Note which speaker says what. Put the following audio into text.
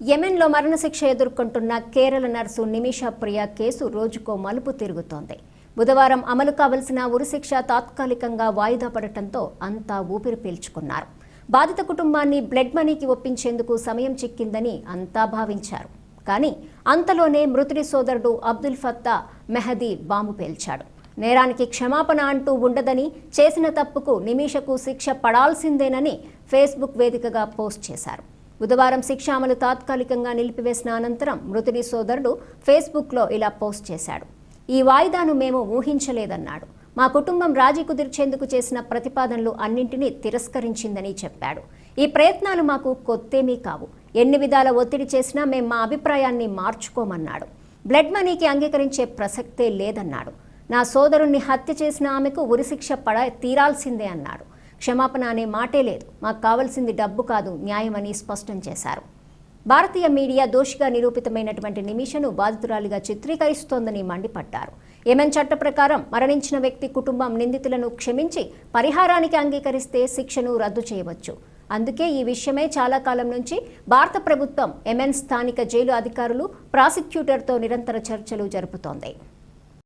Speaker 1: యెమెన్లో మరణశిక్ష ఎదుర్కొంటున్న Kerala nurse Nimisha Priya case రోజుకో మలుపు తిరుగుతోంది. బుధవారం అమలు కావలసిన ఉరిశిక్ష తాత్కాలికంగా వాయిదా పడటంతో అంతా ఊపిరి పీల్చుకున్నారు. బాధిత కుటుంబాన్ని బ్లడ్ మనీకి ఒప్పించేందుకు సమయం చిక్కిందని అంతా భావించారు. కానీ అంతలోనే మృతుడి సోదరుడు అబ్దుల్ ఫత్తా మెహదీ బాంబు పేల్చాడు. నేరానికి క్షమాపణ అంటూ ఉండదని చేసిన తప్పుకు నిమిషకు శిక్ష పడాల్సిందేనని ఫేస్బుక్ వేదికగా పోస్ట్ చేశారు. బుధవారం శిక్ష అమలు తాత్కాలికంగా నిలిపివేసిన అనంతరం మృతుడి సోదరుడు ఫేస్బుక్లో ఇలా పోస్ట్ చేశాడు. ఈ వాయిదాను మేము ఊహించలేదన్నాడు. మా కుటుంబం రాజీ కుదిర్చేందుకు చేసిన ప్రతిపాదనలు అన్నింటినీ తిరస్కరించిందని చెప్పాడు. ఈ ప్రయత్నాలు మాకు కొత్తేమీ కావు. ఎన్ని విధాల ఒత్తిడి చేసినా మేము మా అభిప్రాయాన్ని మార్చుకోమన్నాడు. బ్లడ్ మనీకి అంగీకరించే ప్రసక్తే లేదన్నాడు. నా సోదరుణ్ణి హత్య చేసిన ఆమెకు ఉరిశిక్ష పడ తీరాల్సిందే అన్నాడు. క్షమాపణ అనే మాటే లేదు. మాకు కావాల్సింది డబ్బు కాదు న్యాయమని స్పష్టం చేశారు. భారతీయ మీడియా దోషిగా నిరూపితమైనటువంటి నిమిషను బాధితురాలిగా చిత్రీకరిస్తోందని మండిపడ్డారు. యెమెన్ చట్ట ప్రకారం మరణించిన వ్యక్తి కుటుంబం నిందితులను క్షమించి పరిహారానికి అంగీకరిస్తే శిక్షను రద్దు చేయవచ్చు. అందుకే ఈ విషయమై చాలా కాలం నుంచి భారత ప్రభుత్వం ఎమెన్ స్థానిక జైలు అధికారులు ప్రాసిక్యూటర్తో నిరంతర చర్చలు జరుపుతోంది.